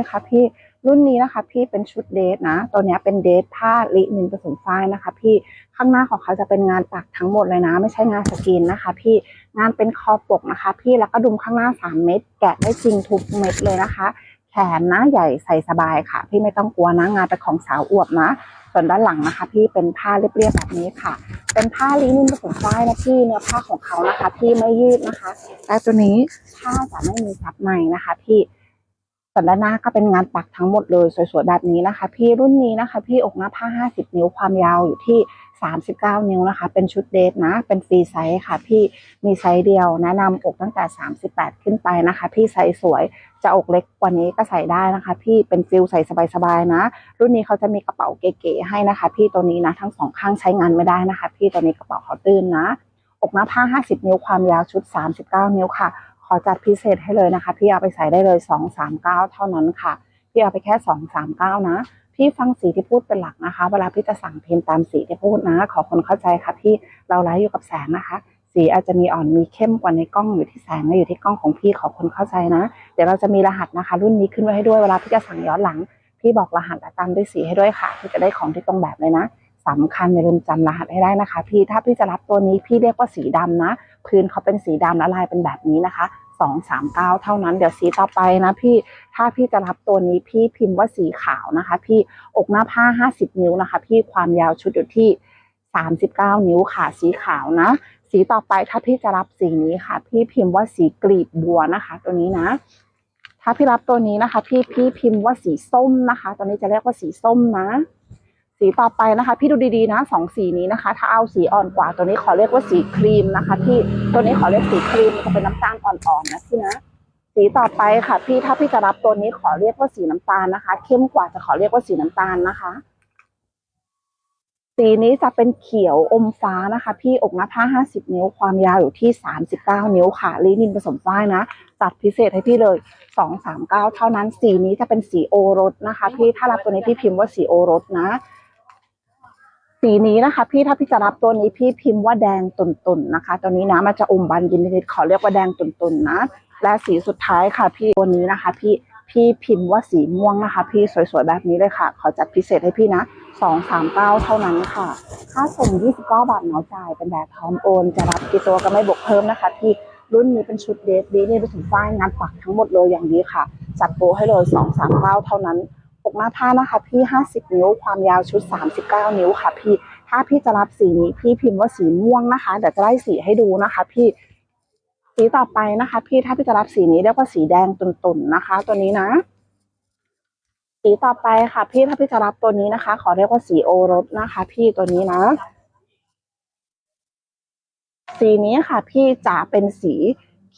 นะคะพี่รุ่นนี้นะคะพี่เป็นชุดเดทนะ ตัวนี้เป็นเดทผ้าลินินผสมฝ้ายนะคะพี่ข้างหน้าของเขาจะเป็นงานปักทั้งหมดเลยนะ ไม่ใช่งานสกรีนนะคะ พี่งานเป็นคอปกนะคะ พี่แล้วก็ดุมข้างหน้า 3 เม็ดแกะได้จริงทุกเม็ดเลยนะคะ แขนนะใหญ่ใส่สบายค่ะ พี่ไม่ต้องกลัวนะงานเป็นของสาวอวบนะ ส่วนด้านหลังนะคะ พี่เป็นผ้าเรียบๆแบบนี้ค่ะ เป็นผ้าลินินผสมฝ้ายนะพี่เนื้อผ้าของเขานะคะ พี่ไม่ยืดนะคะ แต่ตัวนี้ผ้าจะไม่มีซับในนะคะ พี่ ส่วนด้านหน้าก็เป็นงานปักทั้งหมดเลยสวยๆแบบนี้นะคะ พี่รุ่นนี้นะคะ พี่อกหน้าผ้า 50 นิ้วความยาวอยู่ที่ 39 นิ้วนะคะ เป็นชุดเดทนะ เป็นฟรีไซส์ค่ะ พี่มีไซส์เดียวแนะนำอกตั้งแต่ 38 ขึ้นไปนะคะ พี่ไซส์สวยจะอกเล็กกว่านี้ก็ใส่ได้นะคะ พี่เป็นฟิลใส่สบายๆนะ รุ่นนี้เขาจะมีกระเป๋าเก๋ๆให้นะคะ พี่ตัวนี้นะทั้งสองข้างใช้งานไม่ได้นะคะ พี่ตัวนี้กระเป๋าเขาตื้นนะอกหน้าผ้า 50 นิ้วความยาวชุด 39 นิ้วค่ะ อจัดพิเศษให้เลยนะคะ พี่เอาไปใส่ได้เลย 239 เท่านั้นค่ะ พี่เอาไปแค่ 239 นะ พี่ฟังสีที่พูดเป็นหลักนะคะ เวลาพี่จะสั่งพิมพ์ตามสีที่พูดนะ ขอคนเข้าใจค่ะพี่เราไลฟ์อยู่กับแสงนะคะ สีอาจจะมีอ่อนมีเข้มกว่าในกล้องอยู่ที่แสงและอยู่ที่กล้องของพี่ขอคนเข้าใจนะ เดี๋ยวเราจะมีรหัสนะคะ รุ่นนี้ขึ้นไว้ให้ด้วยเวลาพี่จะสั่งย้อนหลัง พี่บอกรหัสและตามด้วยสีให้ด้วยค่ะพี่จะได้ของที่ตรงแบบเลยนะสำคัญอย่าลืมจำรหัสให้ได้นะคะ พี่ถ้าพี่จะรับตัวนี้พี่เรียกว่าสีดำนะ พื้นเขาเป็นสีดำและลายเป็นแบบนี้นะคะ สองสามเก้าเท่านั้น เดี๋ยวสีต่อไปนะพี่ถ้าพี่จะรับตัวนี้พี่พิมพ์ว่าสีขาวนะคะ พี่อกหน้าผ้าห้าสิบนิ้วนะคะ พี่ความยาวชุดอยู่ที่สามสิบเก้านิ้วค่ะสีขาวนะ สีต่อไปถ้าพี่จะรับสีนี้ค่ะ พี่พิมพ์ว่าสีกลีบบัวนะคะ ตัวนี้นะ ถ้าพี่รับตัวนี้นะคะ พี่พี่พิมพ์ว่าสีส้มนะคะ ตัวนี้จะเรียกว่าสีส้มนะ สีต่อไปนะคะพี่ดูดีๆนะสองสีนี้นะคะ ถ้าเอาสีอ่อนกว่าตัวนี้ขอเรียกว่าสีครีมนะคะพี่ตัวนี้ขอเรียกสีครีมจะเป็นน้ำตาลอ่อนๆนะพี่นะสีต่อไปค่ะ พี่ถ้าพี่จะรับตัวนี้ขอเรียกว่าสีน้ำตาลนะคะ เข้มกว่าจะขอเรียกว่าสีน้ำตาลนะคะ สีนี้จะเป็นเขียวอมฟ้านะคะ พี่อกหน้าผ้า50นิ้วความยาวอยู่ที่39นิ้วค่ะลินินผสมฝ้ายนะจัดพิเศษให้พี่เลย239เท่านั้น สีนี้จะเป็นสีโอรสนะคะ พี่ถ้ารับตัวนี้พี่พิมพ์ว่าสีโอรสนะ สีนี้นะคะ พี่ถ้าพี่จะรับตัวนี้พี่พิมพ์ว่าแดงตุ่นๆนะคะ ตัวนี้นะมันจะอมบานยินนิดขอเรียกว่าแดงตุ่นๆนะ และสีสุดท้ายค่ะ พี่ตัวนี้นะคะ พี่พี่พิมพ์ว่าสีม่วงนะคะ พี่สวยๆแบบนี้เลยค่ะ ขอจัดพิเศษให้พี่นะสองสามเก้าเท่านั้นค่ะ ค่าส่ง29บาทเหมาจ่ายเป็นแบบพร้อมโอน จะรับกี่ตัวก็ไม่บวกเพิ่มนะคะที่รุ่นนี้เป็นชุดเดทดีนี่เป็นถึงฝ้ายงานปักทั้งหมดเลยอย่างนี้ค่ะ จัดโปรให้เลย2 3 9เต้าเท่านั้น กหน้าผ้านะคะ พี่50นิ้ว ความยาวชุด39นิ้วค่ะ พี่ ถ้าพี่จะรับสีนี้พี่พิมพ์ว่าสีม่วงนะคะเดี๋ยวจะไล่สีให้ดูนะคะ พี่ สีต่อไปนะคะ พี่ถ้าพี่จะรับสีนี้เรียกว่าสีแดงตุ่นๆนะคะ ตัวนี้นะ สีต่อไปค่ะ พี่ถ้าพี่จะรับตัวนี้นะคะ ขอเรียกว่าสีโอรสนะคะ พี่ตัวนี้นะสีนี้ค่ะ พี่จะเป็นสี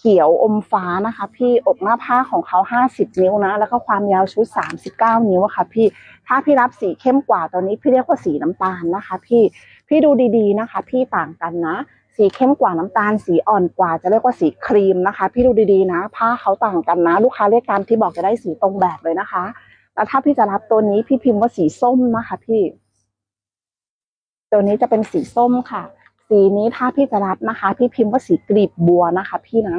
ขียวอมฟ้านะคะ พี่อกหน้าผ้าของเขา 50 นิ้วนะ แล้วก็ความยาวชุด 39 นิ้วอะค่ะ พี่ถ้าพี่รับสีเข้มกว่าตัวนี้พี่เรียกว่าสีน้ำตาลนะคะ พี่พี่ดูดีๆนะคะ พี่ต่างกันนะ สีเข้มกว่าน้ำตาล สีอ่อนกว่าจะเรียกว่าสีครีมนะคะ พี่ดูดีๆนะ ผ้าเขาต่างกันนะ ลูกค้าเรียกตามที่บอกจะได้สีตรงแบบเลยนะคะแล้วถ้าพี่จะรับตัวนี้พี่พิมพ์ว่าสีส้มนะคะ พี่ ตัวนี้จะเป็นสีส้มค่ะ สีนี้ถ้าพี่จะรับนะคะ พี่พิมพ์ว่าสีกลีบบัวนะคะ พี่นะ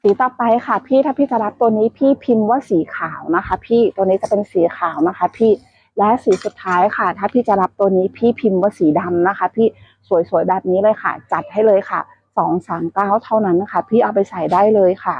สีต่อไปค่ะ พี่ถ้าพี่จะรับตัวนี้พี่พิมพ์ว่าสีขาวนะคะ พี่ตัวนี้จะเป็นสีขาวนะคะ พี่และสีสุดท้ายค่ะ ถ้าพี่จะรับตัวนี้พี่พิมพ์ว่าสีดำนะคะ พี่สวยๆแบบนี้เลยค่ะ จัดให้เลยค่ะสองสามเก้าเท่านั้นนะคะ พี่เอาไปใส่ได้เลยค่ะ